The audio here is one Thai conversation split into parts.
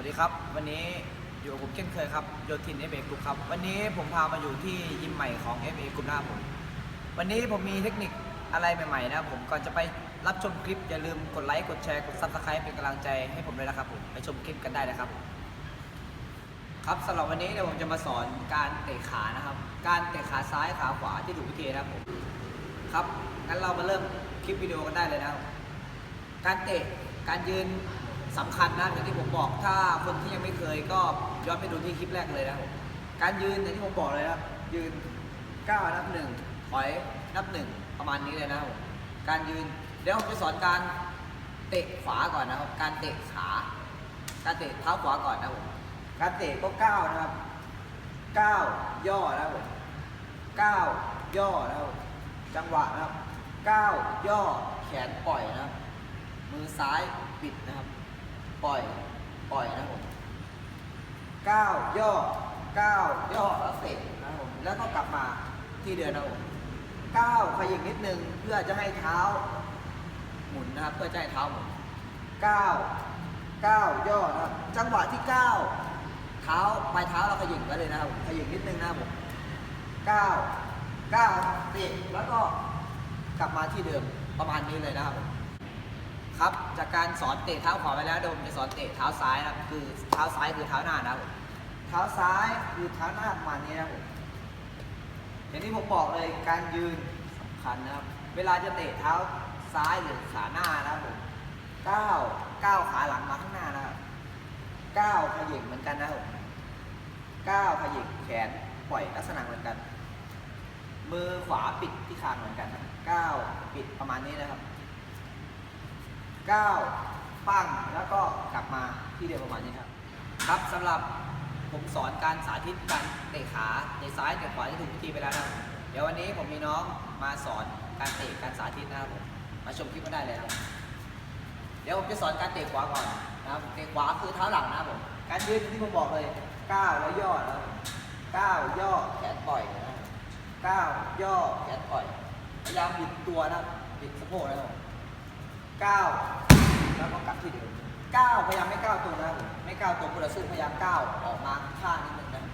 วัสดีครับ วันนี้อยู่กับผมเช่นเคยครับโยทินเอฟเอกรุ๊ปครับ วันนี้ผมพามาอยู่ที่ยิมใหม่ของ f อ Group นะครับผม วันนี้ผมมีเทคนิคอะไรใหม่ๆนะครับผมก่อนจะไปรับชมคลิปอย่าลืมกดไลค์กดแชร์กดซับสไครป์เป็นกำลังใจให้ผมด้วยนะครับผมไปชมคลิปกันได้นะครับ ครับสำหรับวันนี้เดี๋ยวผมจะมาสอนการเตะขานะครับ การเตะขาซ้ายขาขวาที่ถูกวิธีนะครับผมครับงั้นเรามาเริ่มคลิปวิดีโอกันได้เลยนะครับ การเตะการยืน สำคัญนะอย่างที่ผมบอกถ้าคนที่ยังไม่เคยก็ย้อนไปดูที่คลิปแรกเลยนะการยืนอย่างที่ผมบอกเลยนะยืนก้าวนับหนึ่งถอยนับหนึ่งประมาณนี้เลยนะผมการยืนเดี๋ยวผมจะสอนการเตะขวาก่อนนะครับ การเตะขา การเตะเท้าขวาก่อนนะครับผมการเตะก็ก้าวนะครับก้าวย่อนะครับผมก้าวย่อนะครับจังหวะนะครับก้าวย่อแขนปล่อยนะครับมือซ้ายปิดนะครับ ปล่อย ปล่อยนะผมก้าวย่อก้าวย่อแล้วเตะนะผมแล้วก็กลับมาที่เดินนะผมก้าวขยิบนิดนึงเพื่อจะให้เท้า หมุนนะครับเพื่อจะให้เท้าหมุนก้าวก้าวย่อนะครับจังหวะที่ก้าวเท้าปลายเท้าเราขยิบไว้เลยนะครับผมขยิบนิดนึงนะครับผมก้าวก้าวเตะแล้วก็กลับมาที่เดิมประมาณนี้เลยนะครับผม ครับ จากการสอนเตะเท้าขวาไปแล้วเดี๋ยวผมจะสอนเตะเท้าซ้ายนะครับคือเท้าซ้ายคือเท้าหน้านะครับผมเท้าซ้ายคือเท้าหน้าประมาณนี้นะครับผมอย่างที่ผมบอกเลยการยืนสำคัญนะครับ เวลาจะเตะเท้าซ้ายหรือขาหน้านะครับผมก้าวก้าวขาหลังมาข้างหน้านะครับก้าวขยิบเหมือนกันนะครับผมก้าวขยิบแขนปล่อยลักษณะเหมือนกัน มือขวาปิดที่คางเหมือนกันนะก้าวปิดประมาณนี้นะครับ ก้าวปั้งแล้วก็กลับมาที่เดิมประมาณนี้ครับครับสำหรับผมสอนการสาธิตการเตะขาในซ้ายเตะขวาที่ถูกวิธีไปแล้วนะครับเดี๋ยววันนี้ผมมีน้องมาสอนการเตะการสาธิตนะครับผมมาชมคลิปก็ได้เลยครับเดี๋ยวผมจะสอนการเตะขวาก่อนนะครับเตะขวาคือเท้าหลังนะครับผมการยืนที่ผมบอกเลยก้าวแล้วย่อนะครับก้าวย่อแขนปล่อยนะก้าวย่อแขนปล่อยพยายามบิดตัวนะบิดสะโพกนะครับผมก้าว แล้วก็กลับที่เดิมก้าวพยายามไม่ก้าวตรงนะครับผมไม่ก้าวตรงกุละสู้พยายามก้าวออกมาข้างนิดนึงนะ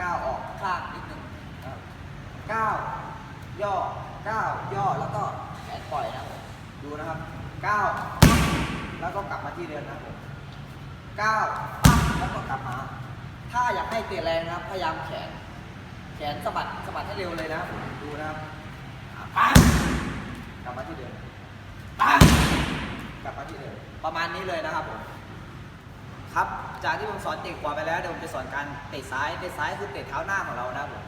ก้าวออกข้างนิดนึงก้าวย่อก้าวย่อแล้วก็แขนปล่อยนะครับผมดูนะครับก้าวแล้วก็กลับมาที่เดิมนะครับผมก้าวแล้วก็กลับมา ถ้าอยากให้เตะแรงนะครับ พยายามแขน แขนสะบัดสะบัดให้เร็วเลยนะดูนะครับกลับมาที่เดิม กลับมาที่เดิมประมาณนี้เลยนะครับผมครับ จากที่ผมสอนเตะขวาไปแล้วเดี๋ยวผมจะสอนการเตะซ้ายเตะซ้ายคือเตะเท้าหน้าของเรานะครับผม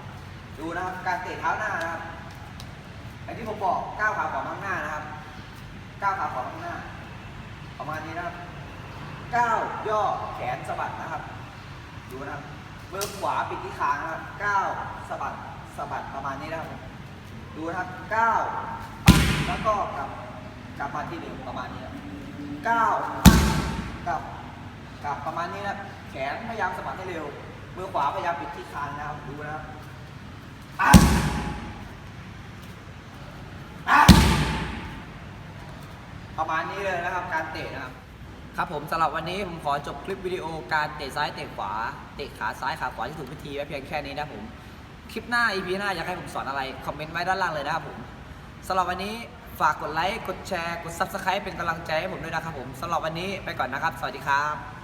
ดูนะครับการเตะเท้าหน้านะครับอย่างที่ผมบอกก้าวขาขวาข้างหน้านะครับก้าวขาขวาข้างหน้า ประมาณนี้นะครับก้าวย่อแขนสะบัดนะครับ ดูนะครับมือขวาปิดที่คางนะครับก้าวสะบัดสะบัดประมาณนี้นะครับ ดูนะครับก้าวแล้วก็กลับ กลับมาที่เดิมประมาณนี้นะก้าวกลับกลับประมาณนี้นะแขนพยายามสะบัดให้เร็ว มือขวาพยายามปิดที่คางนะครับดูนะครับประมาณนี้เลยนะครับการเตะนะครับ ครับผมสำหรับวันนี้ผมขอจบคลิปวิดีโอการเตะซ้ายเตะขวา เตะขาซ้ายขาขวาที่ถูกวิธีไว้เพียงแค่นี้นะผม คลิปหน้า EP หน้าอยากให้ผมสอนอะไร คอมเมนต์ไว้ด้านล่างเลยนะครับผมสำหรับวันนี้ ฝากกดไลค์ กดแชร์ กด Subscribe เป็นกำลังใจให้ผมด้วยนะครับผมสำหรับวันนี้ไปก่อนนะครับ สวัสดีครับ